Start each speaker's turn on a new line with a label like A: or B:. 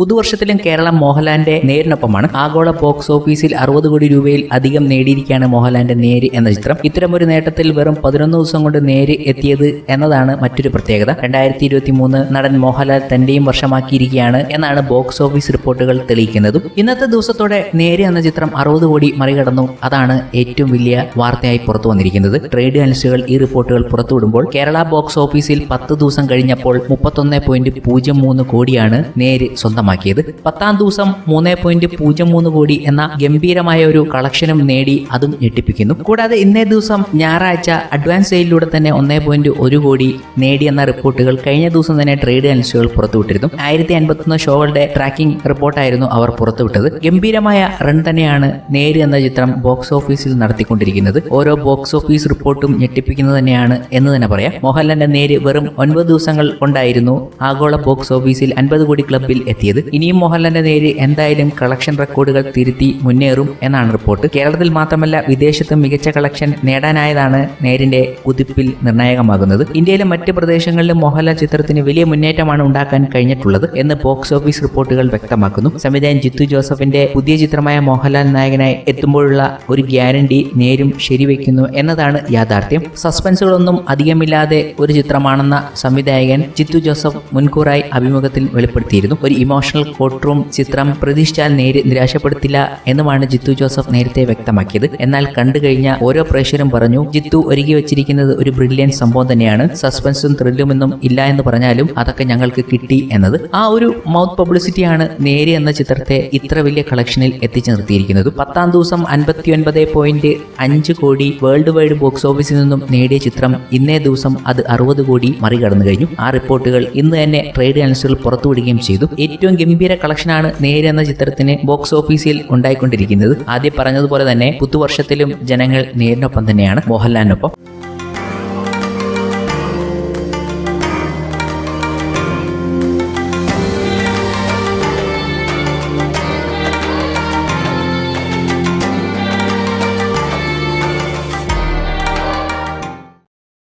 A: പുതുവർഷത്തിലും കേരളം മോഹൻലാലിന്റെ നേരിനൊപ്പമാണ്. ആഗോള ബോക്സ് ഓഫീസിൽ അറുപത് കോടി രൂപയിൽ അധികം നേടിയിരിക്കുകയാണ് മോഹൻലാലിന്റെ നേര് എന്ന ചിത്രം. ഇത്തരമൊരു നേട്ടത്തിൽ വെറും പതിനൊന്ന് ദിവസം കൊണ്ട് നേര് എത്തിയത് എന്നതാണ് മറ്റൊരു പ്രത്യേകത. രണ്ടായിരത്തി ഇരുപത്തി മൂന്ന് നടൻ മോഹൻലാൽ തന്റെയും വർഷമാക്കിയിരിക്കുകയാണ് എന്നാണ് ബോക്സ് ഓഫീസ് റിപ്പോർട്ടുകൾ തെളിയിക്കുന്നതും. ഇന്നത്തെ ദിവസത്തോടെ നേര് എന്ന ചിത്രം അറുപത് കോടി മറികടന്നു. അതാണ് ഏറ്റവും വലിയ വാർത്തയായി പുറത്തു വന്നിരിക്കുന്നത്. ട്രേഡ് അനലിസ്റ്റുകൾ ഈ റിപ്പോർട്ടുകൾ പുറത്തുവിടുമ്പോൾ കേരള ബോക്സ് ഓഫീസിൽ പത്ത് ദിവസം കഴിഞ്ഞപ്പോൾ മുപ്പത്തൊന്ന് പോയിന്റ് പൂജ്യം മൂന്ന് കോടിയാണ് നേര് സ്വന്തമാക്കിയത് പത്താം ദിവസം മൂന്ന് പോയിന്റ് പൂജ്യം മൂന്ന് കോടി എന്ന ഗംഭീരമായ ഒരു കളക്ഷനും നേടി അതും ഞെട്ടിപ്പിക്കുന്നു. കൂടാതെ ഇന്നേ ദിവസം ഞായറാഴ്ച അഡ്വാൻസ് സെയിലിലൂടെ തന്നെ ഒന്നേ പോയിന്റ് ഒരു കോടി നേടിയെന്ന റിപ്പോർട്ടുകൾ കഴിഞ്ഞ ദിവസം തന്നെ ട്രേഡ് അനലിസ്റ്റുകൾ പുറത്തുവിട്ടിരുന്നു. ആയിരത്തി അൻപത്തൊന്ന് ഷോകളുടെ ട്രാക്കിംഗ് റിപ്പോർട്ടായിരുന്നു അവർ പുറത്തുവിട്ടത്. ഗംഭീരമായ റൺ തന്നെയാണ് നേര് എന്ന ചിത്രം ബോക്സ് ഓഫീസിൽ നടത്തിക്കൊണ്ടിരിക്കുന്നത്. ഓരോ ബോക്സ് ഓഫീസ് റിപ്പോർട്ടും ഞെട്ടിപ്പിക്കുന്നത് തന്നെയാണ് എന്ന് തന്നെ പറയാം. മോഹൻലാലിന്റെ നേര് വെറും ഒൻപത് ദിവസങ്ങൾ കൊണ്ടായിരുന്നു ആഗോള ബോക്സ് ഓഫീസിൽ അൻപത് കോടി ക്ലബിൽ എത്തിയത്. ഇനിയും മോഹൻലാലിന്റെ നേര് എന്തായാലും കളക്ഷൻ റെക്കോർഡുകൾ തിരുത്തി മുന്നേറും എന്നാണ് റിപ്പോർട്ട്. കേരളത്തിൽ മാത്രമല്ല വിദേശത്തും മികച്ച കളക്ഷൻ നേടാനായതാണ് നേരിന്റെ കുതിപ്പിൽ നിർണായകമാകുന്നത്. ഇന്ത്യയിലെ മറ്റ് പ്രദേശങ്ങളിലും മോഹൻലാൽ ചിത്രത്തിന് വലിയ മുന്നേറ്റമാണ് ഉണ്ടാക്കാൻ കഴിഞ്ഞിട്ടുള്ളത് എന്ന് ബോക്സ് ഓഫീസ് റിപ്പോർട്ടുകൾ വ്യക്തമാക്കുന്നു. സംവിധായകൻ ജിത്തു ജോസഫിന്റെ പുതിയ ചിത്രമായ മോഹൻലാൽ നായകനായി എത്തുമ്പോഴുള്ള ഒരു ഗ്യാരണ്ടി നേരും ശരിവെക്കുന്നു എന്നതാണ് യാഥാർത്ഥ്യം. സസ്പെൻസുകളൊന്നും അധികമില്ലാതെ ഒരു ചിത്രമാണെന്ന സംവിധായകൻ ജിത്തു ജോസഫ് മുൻകൂറായി അഭിമുഖത്തിൽ വെളിപ്പെടുത്തിയിരുന്നു. ഒരു ഇമോഷണൽ കോർട്ട് റൂം ചിത്രം പ്രതീക്ഷിച്ചാൽ നേരി നിരാശപ്പെടുത്തില്ല എന്നുമാണ് ജിത്തു ജോസഫ് നേരത്തെ വ്യക്തമാക്കിയത്. എന്നാൽ കണ്ടു കഴിഞ്ഞ ഓരോ പ്രേക്ഷകരും പറഞ്ഞു ജിത്തു ഒരുക്കി വെച്ചിരിക്കുന്നത് ഒരു ബ്രില്യൻ സംഭവം തന്നെയാണ്. സസ്പെൻസും ത്രില്ലുമൊന്നും ഇല്ല എന്ന് പറഞ്ഞാലും അതൊക്കെ ഞങ്ങൾക്ക് കിട്ടി എന്നത്. ആ ഒരു മൗത്ത് പബ്ലിസിറ്റിയാണ് നേരെ എന്ന ചിത്രത്തെ ഇത്ര വലിയ കളക്ഷനിൽ എത്തിച്ചു നിർത്തിയിരിക്കുന്നത്. പത്താം ദിവസം അൻപത്തി ഒൻപത് പോയിന്റ് അഞ്ച് കോടി വേൾഡ് വൈഡ് ബോക്സ് ഓഫീസിൽ നിന്നും നേടിയ ചിത്രം ഇന്നേ ദിവസം അത് അറുപത് കോടി മറികടന്നു കഴിഞ്ഞു. ആ റിപ്പോർട്ടുകൾ ഇന്ന് തന്നെ ട്രേഡ് അനുസരിച്ച് പുറത്തുവിടുകയും ചെയ്തു. ഏറ്റവും ഗംഭീര കളക്ഷനാണ് നേര് എന്ന ചിത്രത്തിന് ബോക്സ് ഓഫീസിൽ ഉണ്ടായിക്കൊണ്ടിരിക്കുന്നത്. ആദ്യം പറഞ്ഞതുപോലെ തന്നെ പുതുവർഷത്തിലും ജനങ്ങൾ നേരിനൊപ്പം തന്നെയാണ്. മോഹൻലാലിനൊപ്പം.